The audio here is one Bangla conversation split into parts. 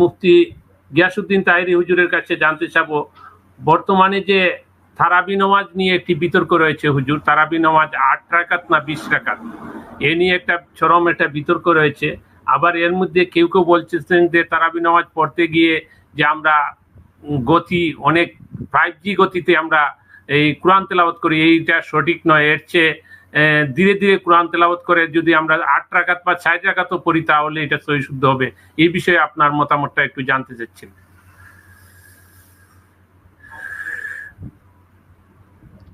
মুফতি গিয়াসুদ্দিন তাহিরি হুজুরের কাছে জানতে চাবো, বর্তমানে যে তারাবি নামাজ নিয়ে একটি বিতর্ক রয়েছে হুজুর, তারাবি নমাজ আট রাকাত না বিশ রাকাত? এ নিয়ে একটা চরম একটা বিতর্ক রয়েছে। আবার এর মধ্যে কেউ কেউ বলছেন যে তারাবি নামাজ পড়তে গিয়ে যে আমরা গতি, অনেক ফাইভ জি গতিতে আমরা এই কোরআন তেলাওয়াত করি, এইটা সঠিক নয়। এর চেয়ে ধীরে ধীরে কোরআন তেলাবত করে যদি আমরা আট রাখাত বা ছয় রাখাতও পড়ি তাহলে এটা সহি শুদ্ধ হবে। এই বিষয়ে আপনার মতামতটা একটু জানতে চাচ্ছেন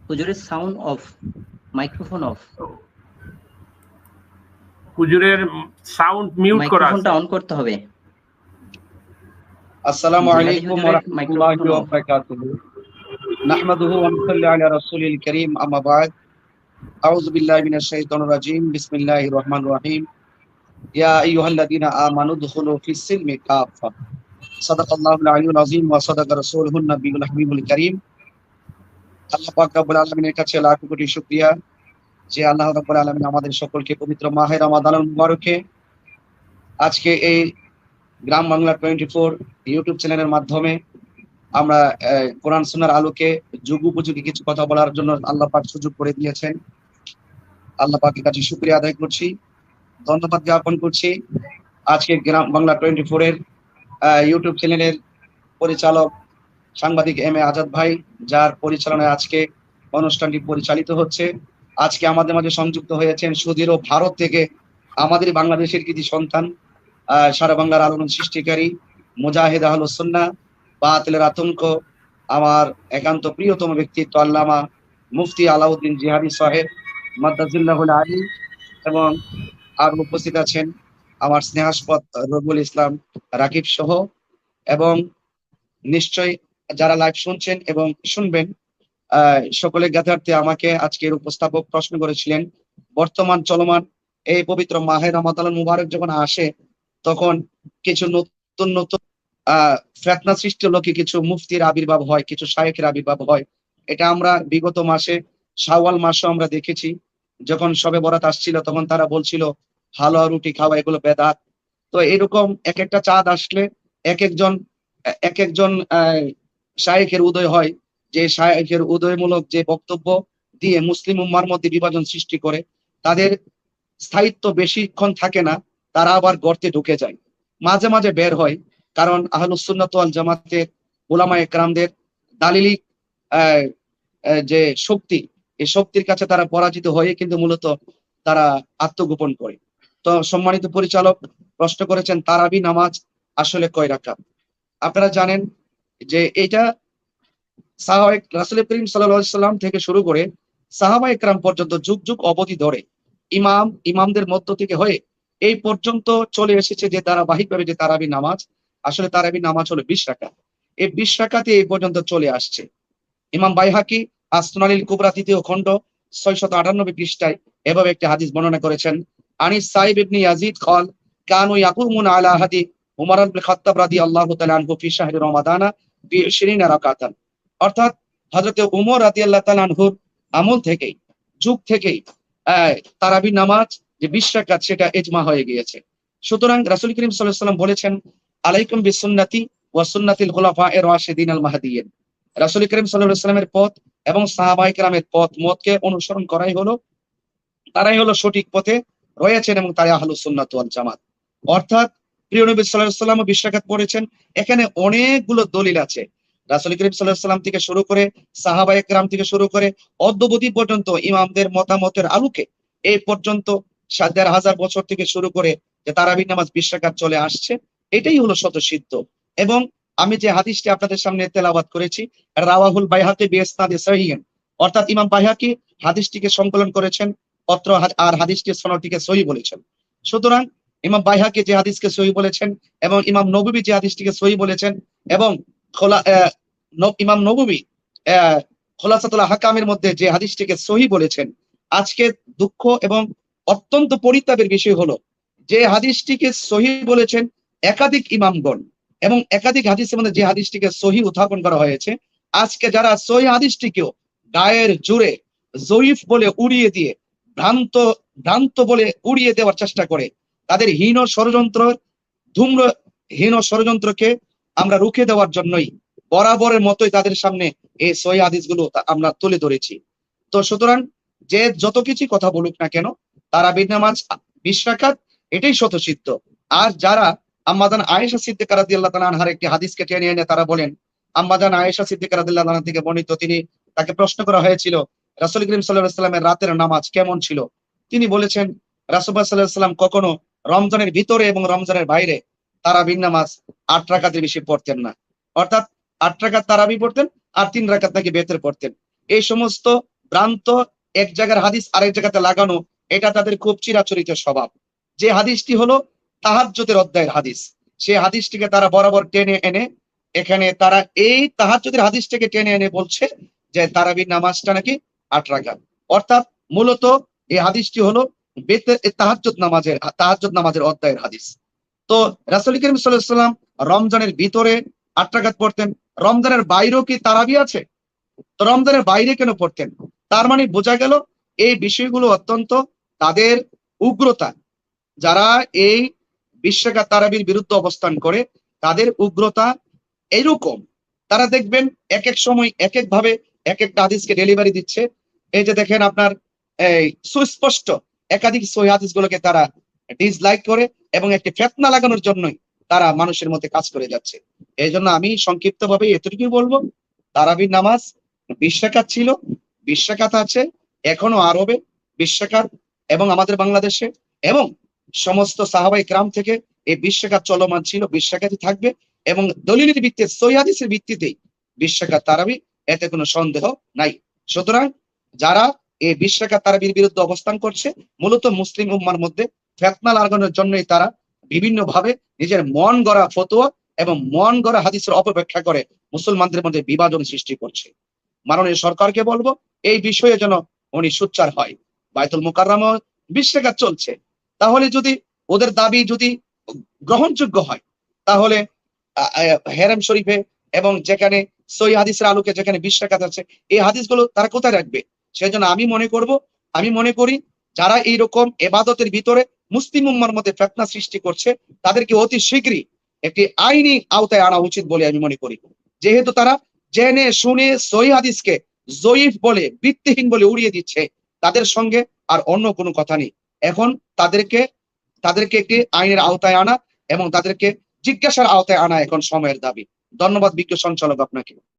হুজুরের সাউন্ড অফ মাইক্রোফোন অফ হুজুরের সাউন্ড মিউট করা মাইক্রোফোনটা অন করতে হবে। আসসালামু আলাইকুম ওয়া রাহমাতুল্লাহি ওয়া বারাকাতুহু। নাহমাদুহু ওয়া নুসাল্লি আলা রাসূলিল কারীম আম্মা বা'দ। আউযু বিল্লাহি মিনাশ শাইতানির রাজিম, বিসমিল্লাহির রহমানির রহিম। আল্লাহ পাক রব্বুল কাছে লাখ কোটি যে আল্লাহ রব্বুল আমাদের সকলকে পবিত্র মাহের রমাদানুল মুবারকে আজকে এই Gram Bangla twenty four YouTube চ্যানেলের মাধ্যমে আমরা কোরআন সোনার আলোকে যুগ উপযোগী কিছু কথা বলার জন্য আল্লাহ পাক সুযোগ করে দিয়েছেন। আল্লাহ পাকের কাছে শুক্রিয়া আদায় করছি ধন্যবাদ জ্ঞাপন করছি। আজকে গ্রাম বাংলা টোয়েন্টি ফোর এর আহ, ইউটিউব চ্যানেলের পরিচালক সাংবাদিক এম এ আজাদ ভাই যার পরিচালনায় আজকে অনুষ্ঠানটি পরিচালিত হচ্ছে। আজকে আমাদের মাঝে সংযুক্ত হয়েছেন সুদীর ও ভারত থেকে আমাদের বাংলাদেশের কৃতি সন্তান সারা বাংলার আলোড়ন সৃষ্টিকারী মুজাহিদ আহলুসন্না বাতিলের আতঙ্ক আমার একান্ত প্রিয়তম ব্যক্তিত্ব আল্লামা মুফতি আলাউদ্দিন জিহাদি সাহেব। মাদ্দাজুল্লাহুল আলী এবং আর উপস্থিত আছেন আমার স্নেহাস্পদ রবুল ইসলাম রাকিব সহ এবং নিশ্চয় যারা লাইভ শুনছেন এবং শুনবেন আহ, সকলের জ্ঞাতার্থে আমাকে আজকের উপস্থাপক প্রশ্ন করেছিলেন বর্তমান চলমান এই পবিত্র মাহের রমাদান মুবারক যখন আসে তখন কিছু নতুন নতুন আহ ফেতনা সৃষ্টি লোকে কিছু মুফতির আবির্ভাব হয় কিছু শায়েকের আবির্ভাব হয়। এটা আমরা বিগত মাসে শাওয়াল মাসও আমরা দেখেছি। যখন সবে বরাত আসছিল, তখন তারা বলছিল, হালুয়া রুটি খাওয়া, এগুলো বেদাত। তো এরকম এক একটা চাঁদ আসলে এক একজন এক একজন আহ শায়েকের উদয় হয়। যে শায়েকের উদয়মূলক যে বক্তব্য দিয়ে মুসলিম উম্মার মধ্যে বিভাজন সৃষ্টি করে, তাদের স্থায়িত্ব বেশিক্ষণ থাকে না, তারা আবার গর্তে ঢুকে যায়। মাঝে মাঝে বের হয়, কারণ আহলুসুন্নাত ওয়াল জামাতের ওলামা একরামদের দালিলিক যে শক্তি এই শক্তির কাছে তারা পরাজিত হয়ে কিন্তু মূলত তারা আত্মগোপন করে। তো সম্মানিত পরিচালক, প্রশ্ন করেছেন, তারাবি নামাজ আসলে কয় রাকাত? আপনারা জানেন যে এটা সাহাবায়ে রাসূল করিম সাল্লাম থেকে শুরু করে সাহাবা একরাম পর্যন্ত যুগ যুগ অবধি ধরে ইমাম, ইমামদের মধ্য থেকে হয়ে এই পর্যন্ত চলে এসেছে যে ধারাবাহিকভাবে যে তারাবি নামাজ, আসলে তারাবি নামাজ হলো বিশ রাকাত। এই বিশ রাকাতে এই পর্যন্ত চলে আসছে। ইমাম বাইহাকি আসনালিল কুবরা তৃতীয় খণ্ড, ছয়শত আটানব্বই পৃষ্ঠায় এভাবে একটি হাদিস বর্ণনা করেছেন। আনিস সাইব ইবনি ইয়াজিদ কল কানু ইয়াকুমুন আলা হাদি উমর আল খাত্তাব রাদিয়াল্লাহু তাআলা আনহু ফি শাহরি রমাদানা বি 20 রাকাতান। অর্থাৎ উমর রাদিয়াল্লাহু আমল থেকেই, যুগ থেকেই তারাবি নামাজ যে বিশ রাকাত সেটা ইজমা হয়ে গিয়েছে। সুতরাং রাসূল করিম সাল্লাল্লাহু বলেছেন, আলাইকুম বিসুন্নতি ওয়া সুন্নাতিল খুলাফা এর রাশিদিন আল মাহদিয়িন রাসূল করিম ওয়াসাল্লামের পথ এবং সাহাবায়ে কেরামের পথ মতকে অনুসরণ করাই হলো, তারাই হলো সঠিক পথে রয়েছেন এবং তাই আহলুস সুন্নাত জামাত। অর্থাৎ প্রিয় নবী আলাইহি ওয়াসাল্লাম পড়েছেন, এখানে অনেকগুলো দলিল আছে। রাসূল করিম ওয়াসাল্লাম থেকে শুরু করে, সাহাবায়ে কেরাম থেকে শুরু করে, অদ্যবধি পর্যন্ত ইমামদের মতামতের আলোকে এই পর্যন্ত সাত দেড় হাজার বছর থেকে শুরু করে যে তারাবি নামাজ বিশ রাকাত চলে আসছে, এটাই হলো শতসিদ্ধ এবং আমি যে হাদিসটি আপনাদের সামনে তেলাবাদ করেছি রাওয়াহুল বাইহাকি বিইসনাদি সহিহ অর্থাৎ ইমাম বাইহাকি হাদিসটিকে সংকলন করেছেন পত্র আর হাদিসটি সনদটিকে সহি বলেছেন। সুতরাং ইমাম বাইহাকি যে হাদিসকে সহি বলেছেন এবং ইমাম নববী যে হাদিসটিকে সহি বলেছেন এবং খোলা ইমাম নববী আহ, খোলাসাতুল হাকামের মধ্যে যে হাদিসটিকে সহি বলেছেন আজকে দুঃখ এবং অত্যন্ত পরিতাপের বিষয় হলো যে হাদিসটিকে সহি বলেছেন একাধিক ইমামগণ। এবং একাধিক হাদিসের মধ্যে যে হাদিসটিকে সহি উত্থাপন করা হয়েছে, আজকে যারা সহি হাদিসটিকেও গায়ের জোরে জয়ীফ বলে উড়িয়ে দিয়ে ভ্রান্ত ভ্রান্ত বলে উড়িয়ে দেওয়ার চেষ্টা করে, তাদের হীন ষড়যন্ত্র, ধূম্র হীন ষড়যন্ত্রকে আমরা রুখে দেওয়ার জন্যই বরাবরের মতোই তাদের সামনে এই সহি হাদিসগুলো আমরা তুলে ধরেছি। তো সুতরাং যে যত কিছু কথা বলুক না কেন তারা নামাজ, বিশ রাকাত, এটাই শতসিদ্ধ আর যারা আম্মাদান আয়েশা সিদ্দিকা রাদিয়াল্লাহু তাআলা আনহার একটি হাদিসকে টেনে এনে তারা বলেন আম্মাদান আয়েশা সিদ্দিকা রাদিয়াল্লাহু থেকে বর্ণিত তিনি তাকে প্রশ্ন করা হয়েছিল, রাসূল করিম সাল্লাল্লাহু রাতের নামাজ কেমন ছিল? তিনি বলেছেন, রাসূলুল্লাহ সাল্লাল্লাহু কখনো রমজানের ভিতরে এবং রমজানের বাইরে তারাবির নামাজ আট রাকাতের বেশি পড়তেন না। অর্থাৎ আট রাকাত তারাবি পড়তেন আর তিন রাকাত নাকি বেতের পড়তেন। এই সমস্ত ভ্রান্ত এক জায়গার হাদিস আরেক জায়গাতে লাগানো, এটা তাদের খুব চিরাচরিত স্বভাব। যে হাদিসটি হলো তাহাজ্জুদের অধ্যায়ের হাদিস। সেই হাদিসটিকে তারা বরাবর টেনে এনে, এখানে তারা এই তাহাজ্জুদের হাদিসটাকে টেনে এনে বলছে যে, তারাবির নামাজটা নাকি আট অর্থাৎ মূলত এই হাদিসটি হলো বেতের তাহাজ্জুদ নামাজের তাহাজ্জুদ নামাজের অধ্যায়ের হাদিস। তো রাসূল করিম সাল্লাম রমজানের ভিতরে আট পড়তেন। রমজানের বাইরেও কি তারাবি আছে? তো রমজানের বাইরে কেন পড়তেন? তার মানে বোঝা গেল এই বিষয়গুলো অত্যন্ত তাদের উগ্রতা। যারা এই বিশ্বকাপ তারাবির বিরুদ্ধে অবস্থান করে, তাদের উগ্রতা এরকম তারা দেখবেন এক এক সময় এক এক ভাবে এক একটা হাদিসকে ডেলিভারি দিচ্ছে। এই যে দেখেন আপনার, এই সুস্পষ্ট একাধিক সহি হাদিসগুলোকে তারা ডিসলাইক করে এবং একটি ফেতনা লাগানোর জন্যই তারা মানুষের মধ্যে কাজ করে যাচ্ছে। এই জন্য আমি সংক্ষিপ্ত ভাবে এতটুকুই বলব, তারাবির নামাজ বিশ্বকাত ছিল বিশ্বকাত আছে, এখনও আরবে বিশ্বকাত এবং আমাদের বাংলাদেশে এবং সমস্ত সাহাবাই গ্রাম থেকে এই বিশ্বকাত চলমান ছিল বিশ্বকাতই থাকবে এবং দলিলের ভিত্তিতে সৈহাদিসের ভিত্তিতেই বিশ্বকাত তারাবি, এতে কোনো সন্দেহ নাই। সুতরাং যারা এই বিশ্বকাত তারাবির বিরুদ্ধে অবস্থান করছে, মূলত মুসলিম উম্মার মধ্যে ফেতনা লাগানোর জন্যই তারা বিভিন্ন ভাবে নিজের মন গড়া ফতোয়া এবং মন গড়া হাদিসের অপব্যাখ্যা করে মুসলমানদের মধ্যে বিভাজন সৃষ্টি করছে। মাননীয় সরকারকে বলব, এই বিষয়ে যেন উনি সোচ্চার হয়। বাইতুল মুকাররম বিশ্বকাত চলছে। তাহলে যদি ওদের দাবি যদি গ্রহণযোগ্য হয়, তাহলে হেরেম শরীফে এবং যেখানে সই হাদিসের আলোকে যেখানে বিশ্বকাত আছে, এই হাদিসগুলো তারা কোথায় রাখবে? সেজন্য আমি মনে করব, আমি মনে করি যারা এইরকম এবাদতের ভিতরে মুসলিম উম্মার মধ্যে ফেতনা সৃষ্টি করছে, তাদেরকে অতি শীঘ্রই একটি আইনি আওতায় আনা উচিত বলে আমি মনে করি। যেহেতু তারা জেনে শুনে সহি হাদিসকে জয়ীফ বলে, ভিত্তিহীন বলে উড়িয়ে দিচ্ছে, তাদের সঙ্গে আর অন্য কোনো কথা নেই। এখন তাদেরকে তাদেরকে একটি আইনের আওতায় আনা এবং তাদেরকে জিজ্ঞাসার আওতায় আনা এখন সময়ের দাবি। ধন্যবাদ বিজ্ঞ সঞ্চালক আপনাকে।